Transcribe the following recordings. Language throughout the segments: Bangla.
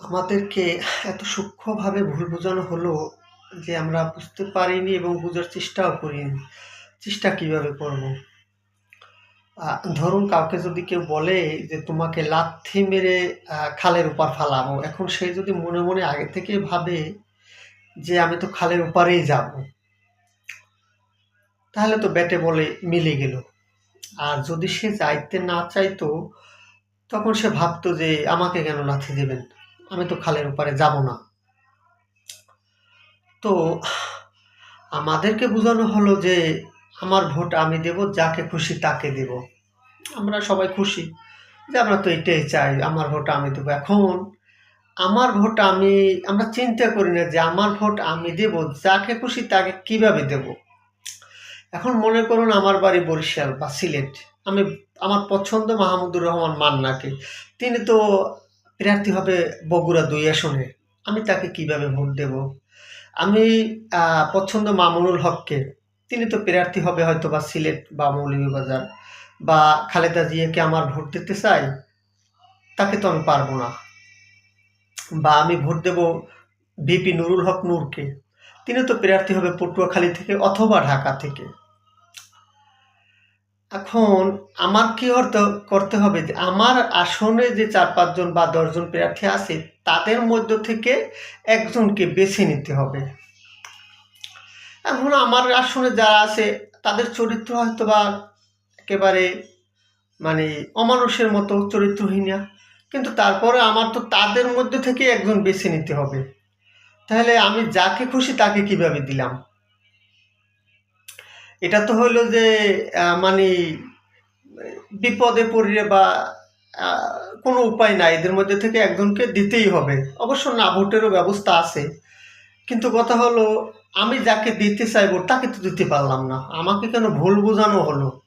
আমাদেরকে এত সূক্ষ্মভাবে ভুল বোঝানো হলো যে আমরা বুঝতে পারিনি এবং বোঝার চেষ্টাও করিনি। চেষ্টা কীভাবে করব? ধরুন কাউকে যদি কেউ বলে যে তোমাকে লাথি মেরে খালের উপর ফালাবো, এখন সে যদি মনে মনে আগে থেকে ভাবে যে আমি তো খালের ওপারেই যাব, তাহলে তো ব্যাটে বলে মিলে গেল। আর যদি সে যাইতে না চাইতো, তখন সে ভাবতো যে আমাকে কেন লাথি দেবেন আমি তো খালের ওপারে যাব না। তো আমাদেরকে বোঝানো হলো যে আমার ভোট আমি দেব, যাকে খুশি তাকে দেব। আমরা সবাই খুশি যে আমরা তো এটাই চাই, আমার ভোট আমি দেবো। এখন আমার ভোট আমি, আমরা চিন্তা করি না যে আমার ভোট আমি দেব, যাকে খুশি তাকে কীভাবে দেব। এখন মনে করুন আমার বাড়ি বরিশাল বা সিলেট। আমি, আমার পছন্দ মাহমুদুর রহমান মান্নাকে। তিনি তো প্রার্থী হবে বগুড়া দুই আসনে। আমি তাকে কীভাবে ভোট দেব? আমি পছন্দ মামুনুল হককে। তিনি তো প্রার্থী হবে হয়তো বা সিলেট বা মৌলভীবাজার বা খালেদা জিয়াকে আমার ভোট দিতে চাই, তাকে তো আমি পারব না। বা আমি ভোট দেব বিপি নুরুল হক নূরকে। তিনি তো প্রার্থী হবে পটুয়াখালী থেকে অথবা ঢাকা থেকে। এখন আমার কি অর্থ করতে হবে? যে আমার আসনে যে চার পাঁচজন বা দশজন প্রার্থী আছে, তাদের মধ্য থেকে একজনকে বেছে নিতে হবে। এখন আমার আসনে যারা আছে, তাদের চরিত্র হয়তো বা একেবারে মানে অমানুষের মতো চরিত্রহীনা কিন্তু তারপরে আমার তো তাদের মধ্যে থেকে একজন বেছে নিতে হবে। তাহলে আমি যাকে খুশি তাকে কীভাবে দিলাম? এটা তো হইল যে মানে বিপদে পড়লে বা কোনো উপায় নাই। এদের মধ্যে থেকে একজনকে দিতেই হবে। অবশ্য না ভোটেরও ব্যবস্থা আছে। কিন্তু কথা হলো, আমি যাকে দিতে চাইব, তাকে তো দিতে পারলাম না। আমাকে কেন ভুল বোঝানো হলো?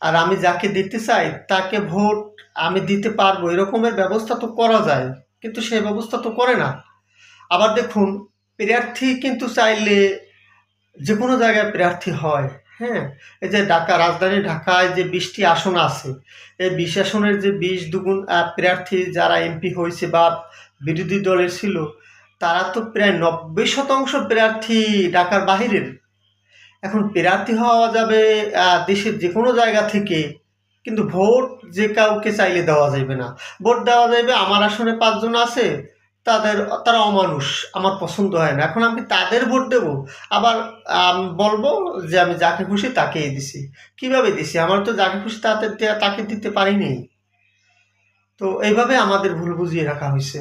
আর আমি যাকে দিতে চাই, তাকে ভোট আমি দিতে পারব, এরকমের ব্যবস্থা তো করা যায়। কিন্তু সেই ব্যবস্থা তো করে না। আবার দেখুন, প্রার্থী কিন্তু চাইলে যে কোনো জায়গায় প্রার্থী হয় হ্যাঁ? এই যে ঢাকা, রাজধানী ঢাকায় যে বিশটি আসন আছে, এই বিশ আসনের যে বিশ দুগুণ প্রার্থী যারা এমপি হয়েছে বা বিরোধী দলের ছিল, তারা তো প্রায় নব্বই শতাংশ প্রার্থী ঢাকার বাহিরের। এখন প্রার্থী হওয়া যাবে দেশের যে কোনো জায়গা থেকে, কিন্তু ভোট যে কাউকে চাইলে দেওয়া যাবে না। ভোট দেওয়া যাবে আমার আসনে পাঁচজন আছে তাদের, তারা অমানুষ, আমার পছন্দ হয় না। এখন আমি তাদের ভোট দেব, আবার বলব যে আমি যাকে খুশি তাকেই দিছি। কীভাবে দিছি? আমার তো যাকে খুশি তাতে, তাকে দিতে পারিনি। তো এইভাবে আমাদের ভুল বুঝিয়ে রাখা হয়েছে।